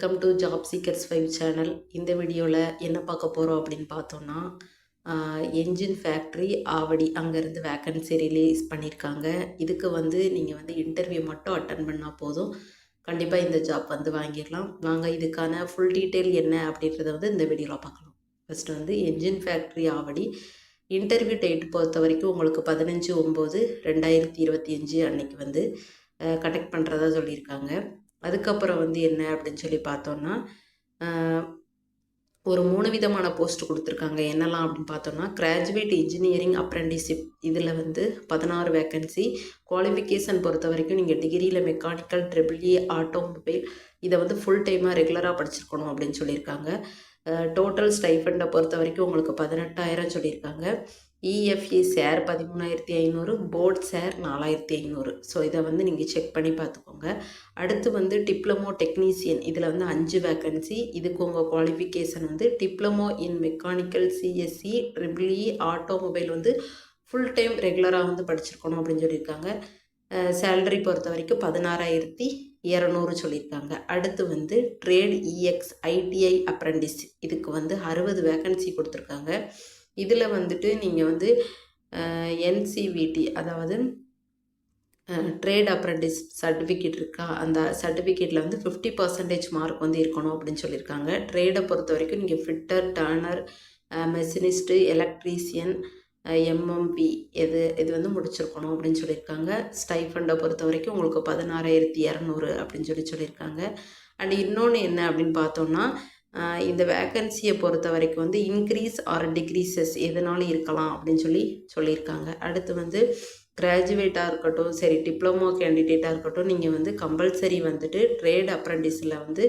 Welcome to job seekers five channel இந்த வீடியோவில் என்ன பார்க்க போகிறோம் அப்படின்னு பார்த்தோன்னா என்ஜின் ஃபேக்ட்ரி ஆவடி அங்கேருந்து வேக்கன்சி ரிலீஸ் பண்ணியிருக்காங்க இதுக்கு வந்து நீங்கள் வந்து இன்டர்வியூ மட்டும் அட்டன் பண்ணால் போதும். கண்டிப்பாக இந்த ஜாப் வந்து வாங்கிடலாம். வாங்க இதுக்கான ஃபுல் டீட்டெயில் என்ன அப்படின்றத வந்து இந்த வீடியோவில் பார்க்கலாம். ஃபஸ்ட்டு வந்து engine factory Avadi. Interview date பொறுத்த வரைக்கும் உங்களுக்கு பதினஞ்சு ஒம்பது ரெண்டாயிரத்தி இருபத்தி அஞ்சு அன்னைக்கு வந்து கனெக்ட் பண்ணுறதா சொல்லியிருக்காங்க. அதுக்கப்புறம் வந்து என்ன அப்படின்னு சொல்லி பார்த்தோன்னா ஒரு மூணு விதமான போஸ்ட் கொடுத்துருக்காங்க. என்னெல்லாம் அப்படின்னு பார்த்தோன்னா கிராஜுவேட் இன்ஜினியரிங் அப்ரெண்டிஷிப் இதில் வந்து பதினாறு வேக்கன்சி குவாலிஃபிகேஷன் பொறுத்த வரைக்கும் நீங்கள் டிகிரியில் மெக்கானிக்கல் ட்ரிபிள்இ ஆட்டோமொபைல் இதை வந்து ஃபுல் டைமாக ரெகுலராக படிச்சிருக்கணும் அப்படின்னு சொல்லியிருக்காங்க. டோட்டல் ஸ்டைஃபண்டை பொறுத்த வரைக்கும் உங்களுக்கு பதினெட்டாயிரம் சொல்லியிருக்காங்க. இஎஃப்இ சேர் பதிமூணாயிரத்தி ஐநூறு போர்ட் சேர் நாலாயிரத்தி ஐநூறு. ஸோ இதை வந்து நீங்கள் செக் பண்ணி பார்த்துக்கோங்க. அடுத்து வந்து டிப்ளமோ டெக்னீசியன் இதில் வந்து அஞ்சு வேக்கன்சி இதுக்கு உங்கள் குவாலிஃபிகேஷன் வந்து diploma in mechanical CSC triple E automobile வந்து ஃபுல் டைம் ரெகுலராக வந்து படிச்சிருக்கணும் அப்படின்னு சொல்லியிருக்காங்க. சேல்ரி பொறுத்த வரைக்கும் பதினாறாயிரத்தி இரநூறு சொல்லியிருக்காங்க. அடுத்து வந்து ட்ரேட் இஎக்ஸ் ஐடிஐ அப்ரெண்டிஸ் இதுக்கு வந்து அறுபது வேக்கன்சி கொடுத்துருக்காங்க. இதில் வந்துட்டு நீங்கள் வந்து என்சிவிடி அதாவது ட்ரேட் அப்ரெண்டிஸ் சர்டிஃபிகேட் இருக்கா? அந்த சர்டிஃபிகேட்டில் வந்து ஃபிஃப்டி பர்சன்டேஜ் மார்க் வந்து இருக்கணும் அப்படின்னு சொல்லியிருக்காங்க. ட்ரேடை பொறுத்த வரைக்கும் நீங்கள் fitter turner machinist electrician MMP எது இது வந்து முடிச்சிருக்கணும் அப்படின்னு சொல்லியிருக்காங்க. ஸ்டைஃபண்டை பொறுத்த வரைக்கும் உங்களுக்கு பதினாறாயிரத்தி இரநூறு அப்படின்னு சொல்லி சொல்லியிருக்காங்க. அண்ட் இன்னொன்று என்ன அப்படின்னு பார்த்தோம்னா இந்த வேக்கன்சியை பொறுத்த வரைக்கும் வந்து இன்க்ரீஸ் ஆர் டிக்ரீசஸ் எதனாலும் இருக்கலாம் அப்படின்னு சொல்லி சொல்லியிருக்காங்க. அடுத்து வந்து கிராஜுவேட்டாக இருக்கட்டும் சரி டிப்ளமோ கேண்டிடேட்டாக இருக்கட்டும் நீங்கள் வந்து கம்பல்சரி வந்துட்டு ட்ரேட் அப்ரெண்டிஸில் வந்து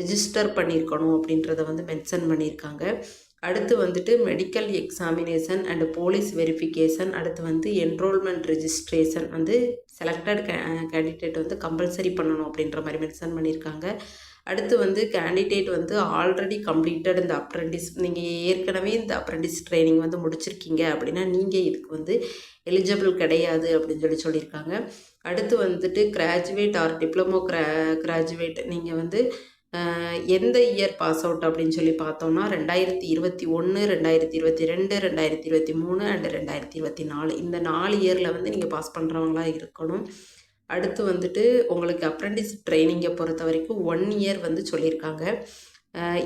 ரிஜிஸ்டர் பண்ணியிருக்கணும் அப்படின்றத வந்து மென்ஷன் பண்ணியிருக்காங்க. அடுத்து வந்துட்டு medical examination and police verification அடுத்து வந்து என்ரோல்மெண்ட் ரெஜிஸ்ட்ரேஷன் வந்து செலக்டட் கேண்டிடேட் வந்து கம்பல்சரி பண்ணணும் அப்படின்ற மாதிரி மென்ஷன் பண்ணியிருக்காங்க. அடுத்து வந்து கேண்டிடேட் வந்து ஆல்ரெடி கம்ப்ளீட்டட் இந்த அப்ரெண்டிஸ் நீங்கள் ஏற்கனவே இந்த அப்ரெண்டிஸ் ட்ரைனிங் வந்து முடிச்சிருக்கீங்க அப்படின்னா நீங்கள் இதுக்கு வந்து எலிஜிபிள் கிடையாது அப்படின்னு சொல்லி சொல்லியிருக்காங்க. அடுத்து வந்துட்டு graduate or diploma gra graduate நீங்கள் வந்து எந்த இயர் பாஸ் அவுட் அப்படின்னு சொல்லி பார்த்தோம்னா ரெண்டாயிரத்தி இருபத்தி ஒன்று ரெண்டாயிரத்தி இருபத்தி ரெண்டு ரெண்டாயிரத்தி இருபத்தி மூணு அண்ட் ரெண்டாயிரத்தி இருபத்தி நாலு. இந்த நாலு இயரில் வந்து நீங்கள் பாஸ் பண்ணுறவங்களா இருக்கணும். அடுத்து வந்துட்டு உங்களுக்கு அப்ரெண்டிஸ் ட்ரைனிங்கை பொறுத்த வரைக்கும் ஒன் இயர் வந்து சொல்லியிருக்காங்க.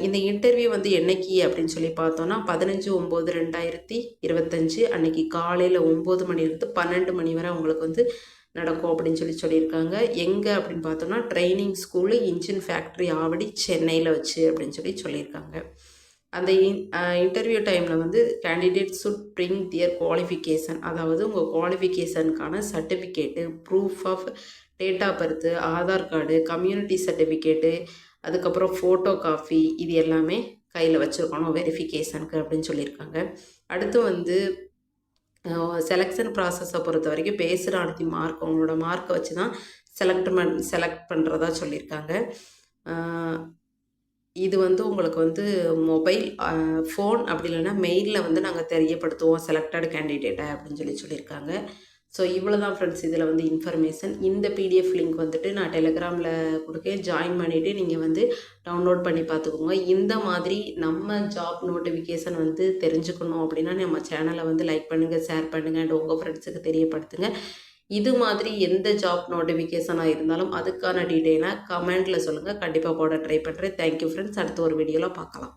இந்த இன்டர்வியூ வந்து என்னைக்கு அப்படின்னு சொல்லி பார்த்தோன்னா பதினஞ்சு ஒம்பது ரெண்டாயிரத்தி இருபத்தஞ்சு அன்னைக்கு காலையில் ஒம்பது மணிலேருந்து பன்னெண்டு மணி வரை உங்களுக்கு வந்து நடக்கும் அப்படின்னு சொல்லி சொல்லியிருக்காங்க. எங்கே அப்படின்னு பார்த்தோம்னா training school engine factory Avadi சென்னையில் வச்சு அப்படின்னு சொல்லி சொல்லியிருக்காங்க. அந்த இன்டர்வியூ டைமில் வந்து candidate should bring their qualification அதாவது உங்கள் குவாலிஃபிகேஷனுக்கான certificate proof of date of birth Aadhaar card community certificate அதுக்கப்புறம் ஃபோட்டோ காஃபி இது எல்லாமே கையில் வச்சுருக்கணும் வெரிஃபிகேஷனுக்கு அப்படின்னு சொல்லியிருக்காங்க. அடுத்து வந்து செலெக்ஷன் ப்ராசஸை பொறுத்த வரைக்கும் பேசுகிற அனுப்பி மார்க் அவங்களோட மார்க்கை வச்சு தான் செலக்ட் பண் செலக்ட் பண்ணுறதா சொல்லியிருக்காங்க. இது வந்து உங்களுக்கு வந்து மொபைல் ஃபோன் அப்படி இல்லைன்னா மெயிலில் வந்து நாங்கள் தெரியப்படுத்துவோம் செலக்டட் கேண்டிடேட்டை அப்படின்னு சொல்லி சொல்லியிருக்காங்க. ஸோ இவ்வளோ தான் ஃப்ரெண்ட்ஸ் இதில் வந்து இன்ஃபர்மேஷன் இந்த பிடிஎஃப் லிங்க் வந்துட்டு நான் டெலிகிராமில் கொடுக்கேன். ஜாயின் பண்ணிவிட்டு நீங்கள் வந்து டவுன்லோட் பண்ணி பார்த்துக்கோங்க. இந்த மாதிரி நம்ம ஜாப் நோட்டிஃபிகேஷன் வந்து தெரிஞ்சுக்கணும் அப்படின்னா நம்ம சேனலை வந்து லைக் பண்ணுங்கள் ஷேர் பண்ணுங்கள் அண்ட் உங்கள் ஃப்ரெண்ட்ஸுக்கு தெரியப்படுத்துங்க. இது மாதிரி எந்த ஜாப் நோட்டிஃபிகேஷனாக இருந்தாலும் அதுக்கான டீட்டெயிலாக கமெண்ட்டில் சொல்லுங்கள் கண்டிப்பாக போட ட்ரை பண்ணுறேன் தேங்க்யூ ஃப்ரெண்ட்ஸ் அடுத்த ஒரு வீடியோவில் பார்க்கலாம்.